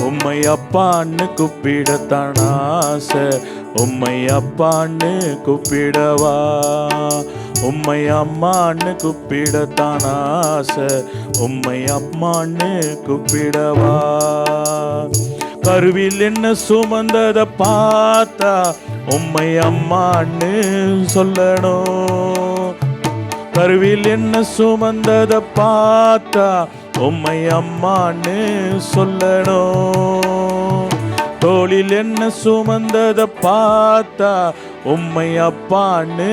உம்மை அப்பான்னு கூப்பிடத்தான் ஆசை. உம்மை அப்பான்னு கூப்பிடவா. உம்மை அம்மான்னு கூப்பிடத்தான் ஆசை. உம்மை அம்மான்னு கூப்பிடவா. கருவில் என்ன சுமந்தத பார்த்தா உம்மை அம்மான்னு சொல்லணும். கருவில் என்ன சுமந்தத பார்த்தா உம்மை அம்மான்னு சொல்லணும் தோளில் என்ன சுமந்தத பார்த்தா உம்மை அப்பான்னு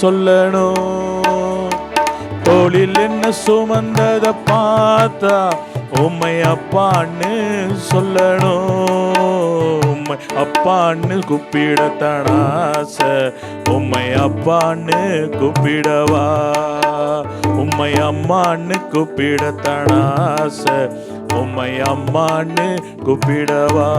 சொல்லணும் தோளில் என்ன சுமந்தத பார்த்தா உம்மை அப்பான்னு சொல்லணும் உம்மை அப்பான்னு கூப்பிடத்தான் ஆசை உம்மை அப்பான்னு கூப்பிடவா? உம்மை அம்மான்னு கூப்பிடத்தான் ஆசை உம்மை அம்மான்னு கூப்பிடவா?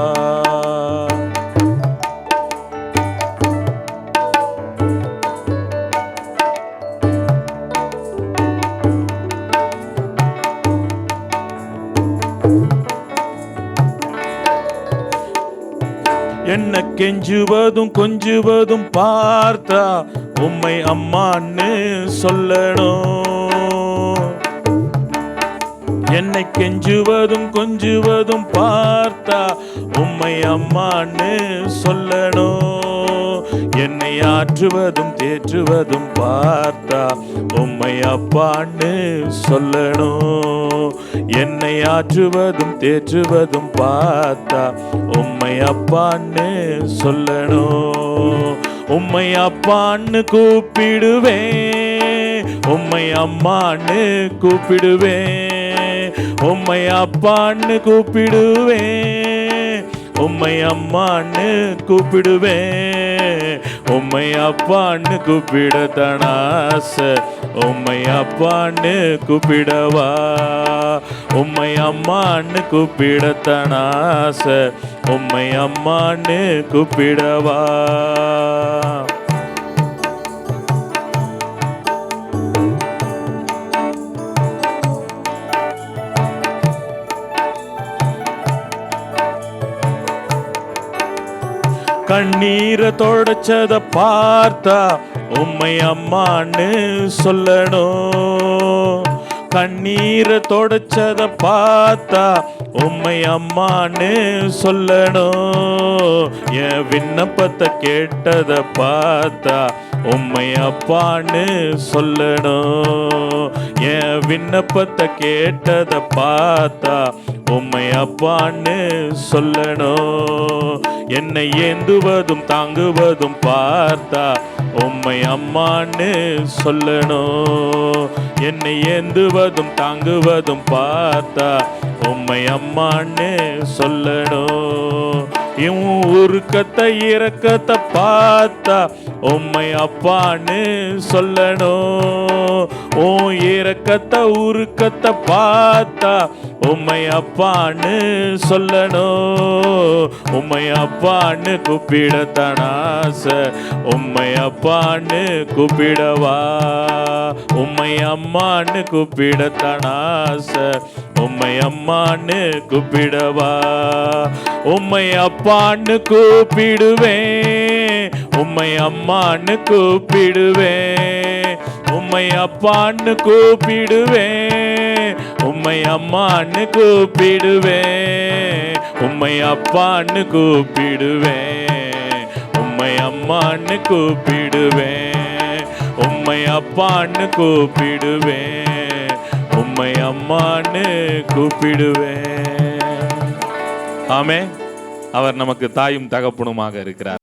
என்ன கெஞ்சுவதும் கொஞ்சுவதும் பார்த்தா உம்மை அம்மான்னு சொல்லணும். என்னை கெஞ்சுவதும் கொஞ்சுவதும் பார்த்தா உம்மை அம்மான்னு சொல்லணும். என்னை ஆற்றுவதும் தேற்றுவதும் பார்த்தா உம்மை அப்பான்னு சொல்லணும். என்னை ஆற்றுவதும் தேற்றுவதும் பார்த்தா உம்மை அப்பான்னு சொல்லணும். உம்மை அப்பான்னு கூப்பிடுவேன் உம்மை அம்மான்னு கூப்பிடுவேன். உம்மை அப்பான்னு கூப்பிடுவேன் உம்மை அம்மான்னு கூப்பிடுவேன். உம்மை அப்பான்னு கூப்பிடத்தான் ஆசை உம்மை அப்பான்னு கூப்பிடவா? உம்மை அம்மான்னு கூப்பிடத்தான் ஆசை உம்மை அம்மான்னு கூப்பிடவா? கண்ணீரை தொடச்சத பார்த்தா உம்மை அம்மான்னு சொல்லணும். கண்ணீரை தொடச்சத பார்த்தா உம்மை அம்மான்னு சொல்லணும். என் விண்ணப்பத்தை கேட்டத பார்த்தா உம்மை அப்பான்னு சொல்லணும். என் விண்ணப்பத்தை கேட்டதை பார்த்தா உம்மை அப்பான்னு சொல்லணும். என்னை ஏந்துவதும் தாங்குவதும் பார்த்தா உம்மை அம்மான்னு சொல்லணும். என்னை ஏந்துவதும் தாங்குவதும் பார்த்தா உம்மை அம்மான்னு சொல்லணும். இவன் உருக்கத்தை இறக்கத்தை பார்த்தா உம்மை அப்பான்னு சொல்லணும். ஓ இறக்கத்தை உருக்கத்தை பார்த்தா உம்மை அப்பான்னு சொல்லணும். உம்மை அப்பான்னு கூப்பிடத்தான் ஆசை. உம்மை அப்பான்னு கூப்பிடவா. உம்மை அம்மான்னு கூப்பிடத்தான் ஆசை. உம்மை அம்மான்னு கூப்பிடவா. உம்மை அப்பான்னு கூப்பிடுவேன். உம்மை அம்மான்னு கூப்பிடுவேன். உம்மை அப்பான்னு கூப்பிடுவேன். உம்மை அம்மான்னு கூப்பிடுவேன். உம்மை அப்பான்னு கூப்பிடுவேன். உம்மை அம்மான்னு கூப்பிடுவேன். உம்மை அப்பான்னு கூப்பிடுவேன். உம்மை அம்மான்னு கூப்பிடுவேன். ஆமே அவர் நமக்கு தாயும் தகப்பனுமாக இருக்கிறார்.